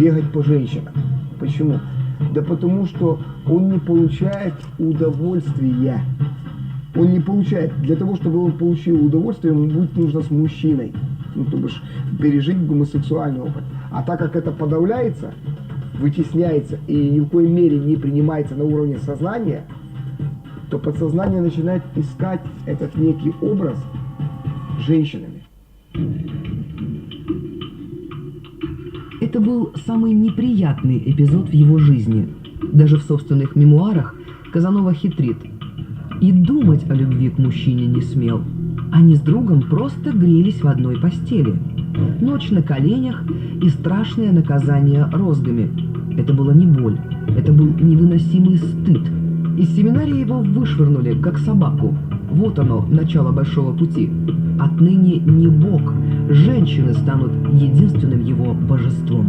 бегать по женщинам. Почему? Да потому что он не получает удовольствия. Он не получает. Для того, чтобы он получил удовольствие, ему будет нужно с мужчиной. Ну, то бишь, пережить гомосексуальный опыт. А так как это подавляется, вытесняется и ни в коей мере не принимается на уровне сознания, то подсознание начинает искать этот некий образ женщинами. Это был самый неприятный эпизод в его жизни. Даже в собственных мемуарах Казанова хитрит. И думать о любви к мужчине не смел. Они с другом просто грелись в одной постели. Ночь на коленях и страшное наказание розгами. Это была не боль, это был невыносимый стыд. Из семинарии его вышвырнули, как собаку. Вот оно, начало большого пути. Отныне не Бог, женщины станут единственным его божеством.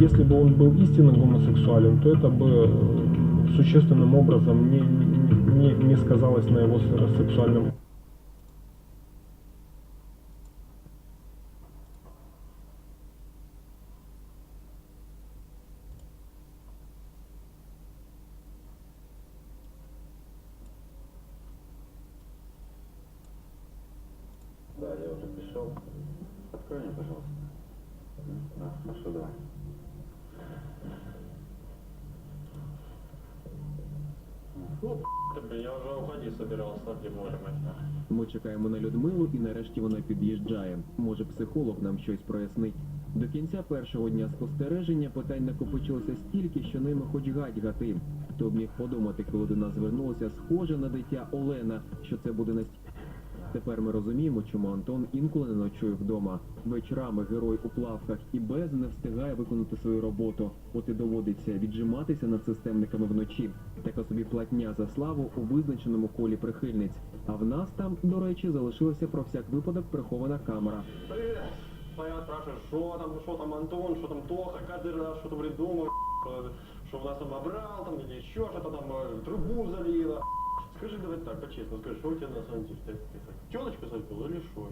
Если бы он был истинно гомосексуален, то это бы э, существенным образом не, не, не- сказалось на его сексуальном пришел. Открой мне, пожалуйста. Да, хорошо, давай. Ну, тебе, я вже мать. Ми чекаємо на Людмилу і нарешті вона під'їжджає. Може, психолог нам щось прояснить. До кінця першого дня спостереження питань накопичилося стільки, що ними хоч гать гати. Хто б міг подумати, коли до нас звернулася схожа на дитя Олена, що це буде настільки. Тепер ми розуміємо, чому Антон інколи не ночує вдома. Вечорами герой у плавках і без не встигає виконати свою роботу. От і доводиться віджиматися над системниками вночі. Така собі платня за славу у визначеному колі прихильниць. А в нас там, до речі, залишилася про всяк випадок прихована камера. Привіт! Я спрашиваю, що там, що там Антон, що там Тоха, кожен раз що-то придумав, що, що в нас там обрал, там, или еще что-то там, трубу залило. Скажи, давай так, по-честному, скажи, что у тебя на самом деле? Ты, ты телочку забил или что?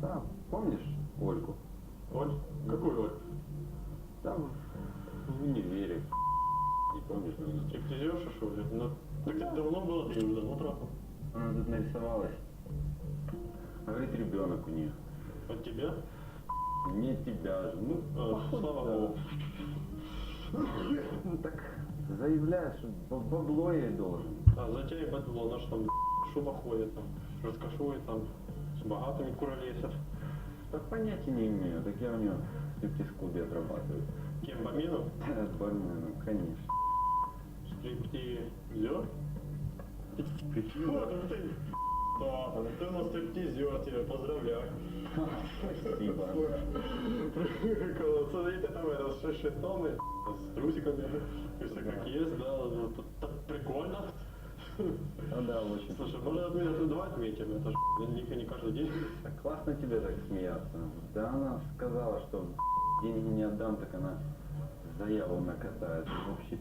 Да, помнишь Ольгу? Оль? Какую Оль? Там в универе. Не помнишь? ну, Стриптизерша, что ли? Ну, так это давно было, ты ее давно трахал. Она тут нарисовалась. Говорит, ребенок у нее. От тебя? Не тебя же. Ну, А, слава богу. Ну так заявляешь, что бабло ей должен. А за тебя ебать было, наш там шуба ходит, там, раскошует, там, с богатыми куролесят. Так понятия не имею. Так я у нее в стриптиз-клубе отрабатываю. Кем, Бамину? Бармен, ну, конечно. Стриптизер? Вот ты. Да, ты у нас стриптизер, тебя поздравляю. Спасибо. Прикол, Смотрите, там это с шестом, и с трусиками, и все как есть, да, ну, так прикольно. Ну да, очень. Слушай, может отметить, ну давай отметим, это ж не, не каждый день. Так классно тебе так смеяться. Да она сказала, что деньги не отдам, так она заяву накатает. Вообще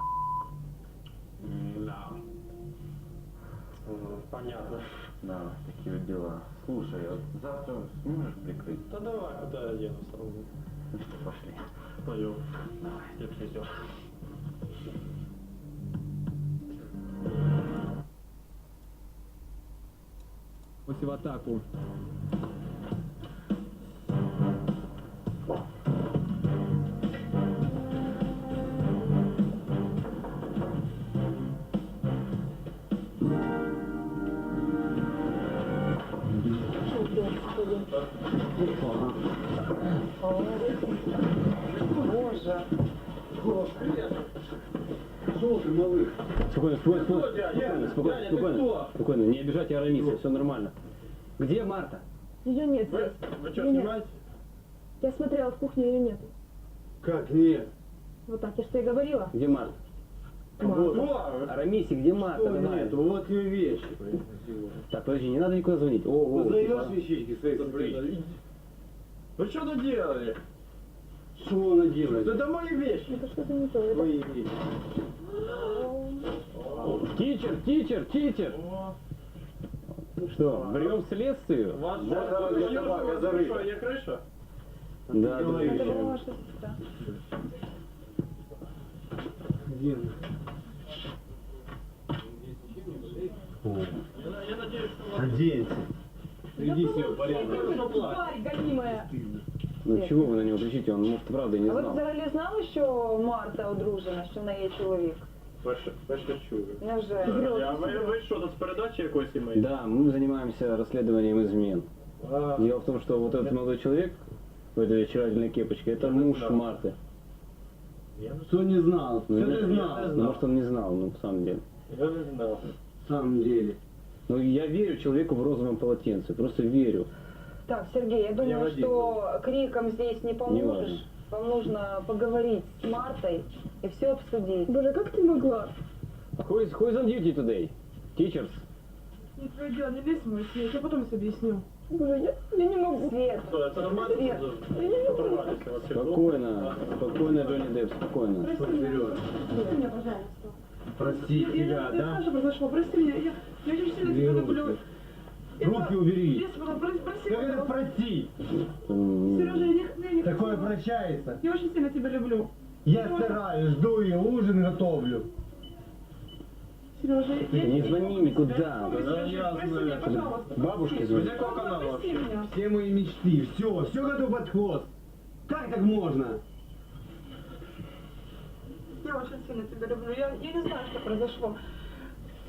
Да. Понятно. да, такие вот дела. Слушай, а завтра сможешь прикрыть? Да давай, куда я все равно. Ну что, пошли. Пойдем. Давай. Ось і в атаку. Спокойно, спокойно, спокойно, спокойно, спокойно, спокойно, не обижайте Арамиса, все нормально. Где Марта? Ее нет Вы, здесь. вы что, нет. снимаете? Я смотрела в кухне, ее нет. Как нет? Вот так, я что и говорила. Где Марта? Арамиси, где Марта? Давай. вот ее вещи. Так, подожди, не надо никуда звонить. О, о, тихо. вещички свои Вы что наделали? Что наделали? Это мои вещи. Это что-то не то. Это... Мои вещи. Тичер, тичер, тичер. Что, врем следствию? Да, давай, крыша? я крыша? Да, Это была ваша сестра. Оденься. Иди себе в порядок. Тварь гонимая. Ну чего вы на него кричите? Он, может, правда и не А ви знал. взагалі знали, що Марта одружена, що в неї є чоловік? Перше, перше чую. Невже? А ви, ви що, тут з передачі якоїсь імеєте? Да, мы занимаемся расследованием измен. А, Дело в том, что вот этот молодой человек в этой очаровательной кепочке, это муж Марты. я, Кто не знал? Ну, Кто я- не знал? Ну, может, он не знал, ну, в самом деле. я не знав. В самом деле. Ну, я верю человеку в розовом полотенце, просто верю. Так, Сергей, я думаю, Вадим. что криком здесь не поможешь. важно. Вам нужно поговорить с Мартой и все обсудить. Боже, как ты могла? А who is, who is on duty today? Teachers? Не твое дело, не лезь в мой свет, я потом все объясню. Боже, я, я не могу. Свет, Це нормально? Свет. Оторвалися вообще. Спокойно, спокойно, Джонни Депп, спокойно. Прости меня, пожалуйста. Прости Я, я, тебя, я да? знаю, что произошло, прости меня, я, я очень сильно тебя люблю. Руки убери. Потом, прости, Сережа, я не, не Такое прощается. Я очень сильно тебя люблю. Я стараюсь, жду ее, ужин готовлю. Сережа, я, Не звони никуда. Сережа, я знаю. Бабушке звони. Все мои мечты, все, все готов под хвост. Как так можно? Я очень сильно тебя люблю. Я, я не знаю, что произошло.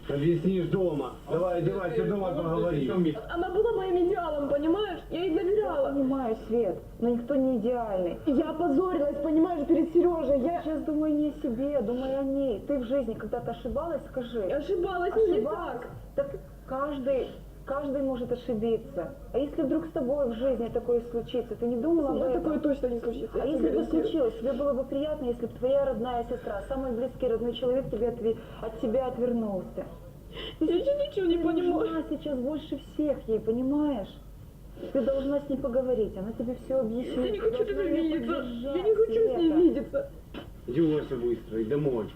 Объяснишь дома. Давай, одевайся дома, поговорим. Она была моим идеалом, понимаешь? Я ей доверяла. понимаю, Свет, но никто не идеальный. Я опозорилась, понимаешь, перед Сережей. Я Сейчас думаю не о себе, думаю о ней. Ты в жизни когда-то ошибалась, скажи. ошибалась, не Ошибалась? так. Так каждый, каждый может ошибиться. А если вдруг с тобой в жизни такое случится, ты не думала об Ну, этом? такое точно не случится. А если бы гарантирую. случилось, тебе было бы приятно, если бы твоя родная сестра, самый близкий родной человек тебе отве- от тебя отвернулся. Я еще ничего не Ты понимаю. нужна сейчас больше всех ей, понимаешь? Ты должна с ней поговорить, она тебе все объяснит. Я не Ты хочу с должна ней её видеться. поддержать, Я не хочу с ней Света. видеться. Одевайся быстро и домой.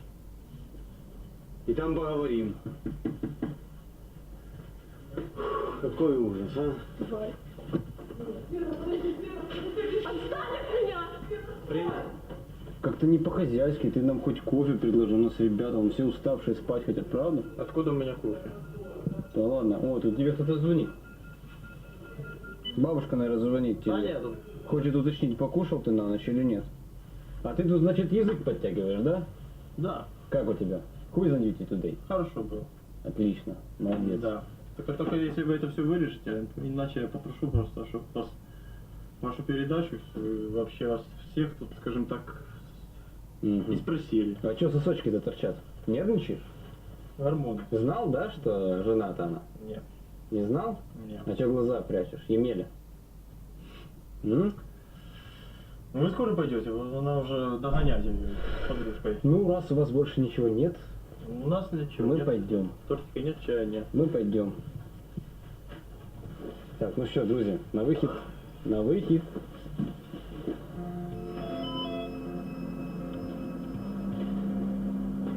И там поговорим. Какой ужас, а? Давай. Отстань от меня! Как-то не по-хозяйски, ты нам хоть кофе предложил, у нас ребята, вон все уставшие спать хотят, правда? Откуда у меня кофе? Да ладно, о, тут тебе кто-то звонит. Бабушка, наверное, звонит тебе. Тут Хочет уточнить, покушал ты на ночь или нет. А ты тут, значит, язык подтягиваешь, да? Да, Как у тебя? On duty today? хорошо было. Отлично, молодец. Да. Только, только если вы это все вырежете, иначе я попрошу просто, чтобы вас, вашу передачу вообще вас всех тут, скажем так, Мгм. и спросили. А что сосочки-то торчат? Нервничаешь? Гормоны. Знал, да, что жена-то она? Нет, Не знал? нет. А что глаза прячешь? Емеля? М? Ну вы скоро пойдете, она уже догонять ее с подружкой. Ну, раз у вас больше ничего нет, У нас ничего мы нет. пойдем. Тортика нет, чая нет. Мы пойдем. Так, ну что, друзья, на выход. На выход.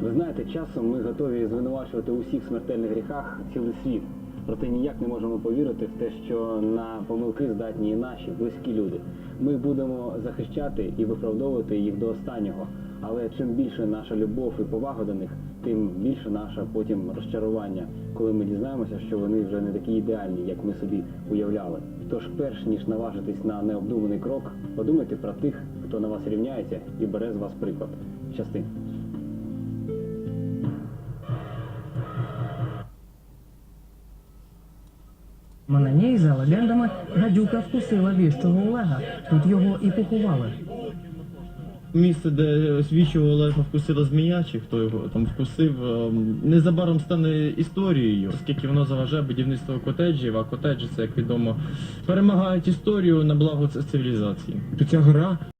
Ви знаєте, часом ми готові звинувачувати у всіх смертельних гріхах цілий світ. Проте ніяк не можемо повірити в те, що на помилки здатні і наші близькі люди. Ми будемо захищати і виправдовувати їх до останнього. Але чим більше наша любов і повага до них, тим більше наше потім розчарування, коли ми дізнаємося, що вони вже не такі ідеальні, як ми собі уявляли. Тож, перш ніж наважитись на необдуманий крок, подумайте про тих, хто на вас рівняється і бере з вас приклад. Щасти. Ній, за легендами, гадюка вкусила віщого Олега. Тут його і поховали. Місце, де свічого Олега вкусила змія, чи хто його там вкусив, ем, незабаром стане історією, оскільки воно заважає будівництво котеджів, а котеджі, це як відомо, перемагають історію на благо цивілізації. цивілізації. Ця гра